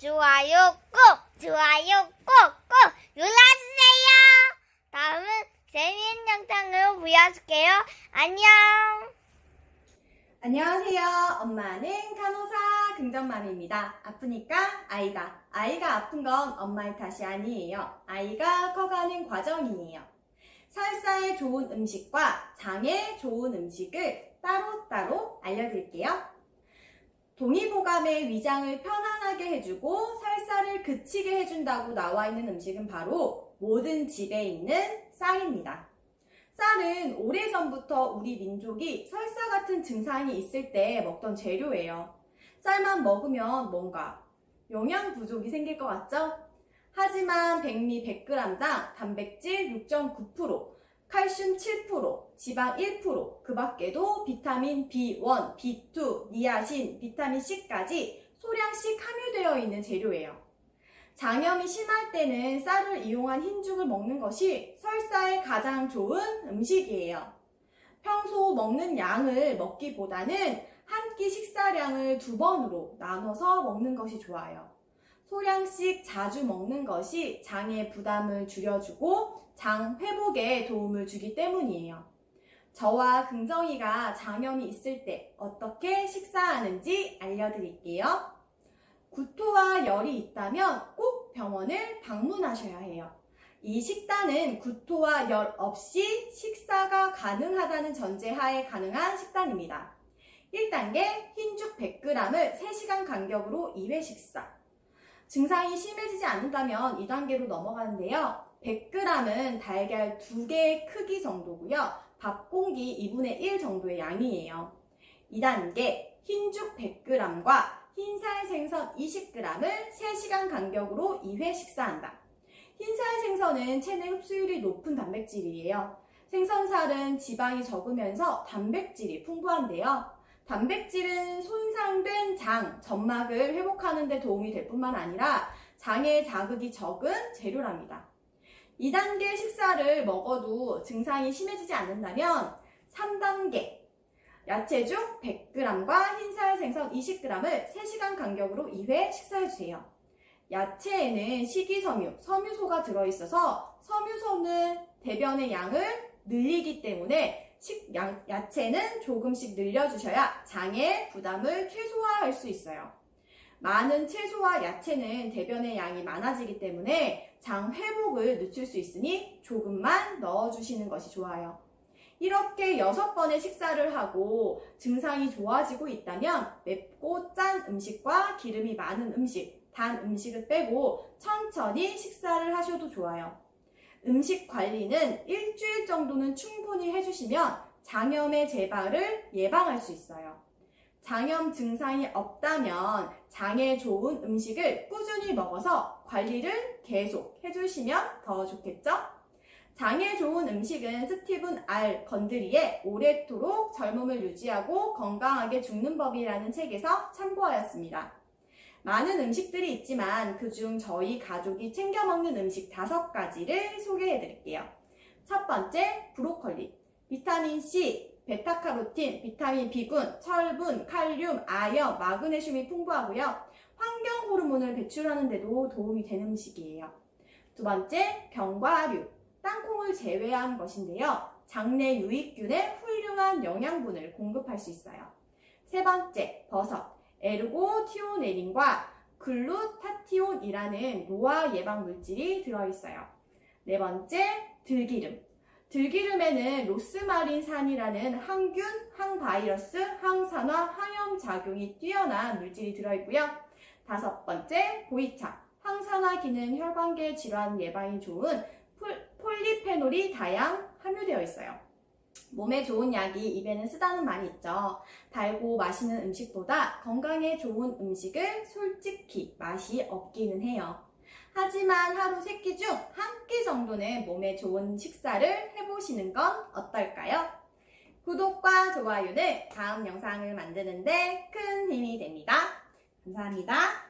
좋아요 꼭, 좋아요 꼭, 꼭 눌러주세요. 다음은 재미있는 영상을 보여줄게요. 안녕. 안녕하세요. 엄마는 간호사 긍정맘입니다. 아프니까 아이가. 아이가 아픈 건 엄마의 탓이 아니에요. 아이가 커가는 과정이에요. 설사에 좋은 음식과 장에 좋은 음식을 따로따로 알려드릴게요. 동의보감의 위장을 편안하게 해주고 설사를 그치게 해준다고 나와 있는 음식은 바로 모든 집에 있는 쌀입니다. 쌀은 오래전부터 우리 민족이 설사 같은 증상이 있을 때 먹던 재료예요. 쌀만 먹으면 뭔가 영양 부족이 생길 것 같죠? 하지만 백미 100g당 단백질 6.9%, 칼슘 7%, 지방 1%, 그 밖에도 비타민 B1, B2, 니아신, 비타민 C까지 소량씩 함유되어 있는 재료예요. 장염이 심할 때는 쌀을 이용한 흰죽을 먹는 것이 설사에 가장 좋은 음식이에요. 평소 먹는 양을 먹기보다는 한 끼 식사량을 두 번으로 나눠서 먹는 것이 좋아요. 소량씩 자주 먹는 것이 장의 부담을 줄여주고 장 회복에 도움을 주기 때문이에요. 저와 긍정이가 장염이 있을 때 어떻게 식사하는지 알려드릴게요. 구토와 열이 있다면 꼭 병원을 방문하셔야 해요. 이 식단은 구토와 열 없이 식사가 가능하다는 전제하에 가능한 식단입니다. 1단계 흰죽 100g을 3시간 간격으로 2회 식사. 증상이 심해지지 않는다면 2단계로 넘어가는데요. 100g은 달걀 2개의 크기 정도고요. 밥 공기 2분의 1 정도의 양이에요. 2단계 흰죽 100g과 흰살 생선 20g을 3시간 간격으로 2회 식사한다. 흰살 생선은 체내 흡수율이 높은 단백질이에요. 생선살은 지방이 적으면서 단백질이 풍부한데요. 단백질은 손상된 장, 점막을 회복하는 데 도움이 될 뿐만 아니라 장에 자극이 적은 재료랍니다. 2단계 식사를 먹어도 증상이 심해지지 않는다면 3단계 야채죽 100g과 흰살 생선 20g을 3시간 간격으로 2회 식사해주세요. 야채에는 식이섬유, 섬유소가 들어있어서 섬유소는 대변의 양을 늘리기 때문에 식, 양, 야채는 조금씩 늘려주셔야 장의 부담을 최소화할 수 있어요. 많은 채소와 야채는 대변의 양이 많아지기 때문에 장 회복을 늦출 수 있으니 조금만 넣어주시는 것이 좋아요. 이렇게 여섯 번의 식사를 하고 증상이 좋아지고 있다면 맵고 짠 음식과 기름이 많은 음식, 단 음식을 빼고 천천히 식사를 하셔도 좋아요. 음식 관리는 일주일 정도는 충분히 해주시면 장염의 재발을 예방할 수 있어요. 장염 증상이 없다면 장에 좋은 음식을 꾸준히 먹어서 관리를 계속 해주시면 더 좋겠죠? 장에 좋은 음식은 스티븐 R 건드리의 오래도록 젊음을 유지하고 건강하게 죽는 법이라는 책에서 참고하였습니다. 많은 음식들이 있지만 그중 저희 가족이 챙겨 먹는 음식 다섯 가지를 소개해 드릴게요. 첫 번째, 브로콜리. 비타민 C, 베타카로틴, 비타민 B군, 철분, 칼륨, 아연, 마그네슘이 풍부하고요. 환경 호르몬을 배출하는 데도 도움이 되는 음식이에요. 두 번째, 견과류. 땅콩을 제외한 것인데요. 장내 유익균에 훌륭한 영양분을 공급할 수 있어요. 세 번째, 버섯. 에르고티오네린과 글루타티온이라는 노화 예방 물질이 들어있어요. 네 번째, 들기름. 들기름에는 로스마린산이라는 항균, 항바이러스, 항산화, 항염 작용이 뛰어난 물질이 들어있고요. 다섯 번째, 보이차. 항산화 기능 혈관계 질환 예방이 좋은 폴, 폴리페놀이 다양 함유되어 있어요. 몸에 좋은 약이 입에는 쓰다는 말이 있죠. 달고 맛있는 음식보다 건강에 좋은 음식을 솔직히 맛이 없기는 해요. 하지만 하루 3끼 중 한 끼 정도는 몸에 좋은 식사를 해보시는 건 어떨까요? 구독과 좋아요는 다음 영상을 만드는데 큰 힘이 됩니다. 감사합니다.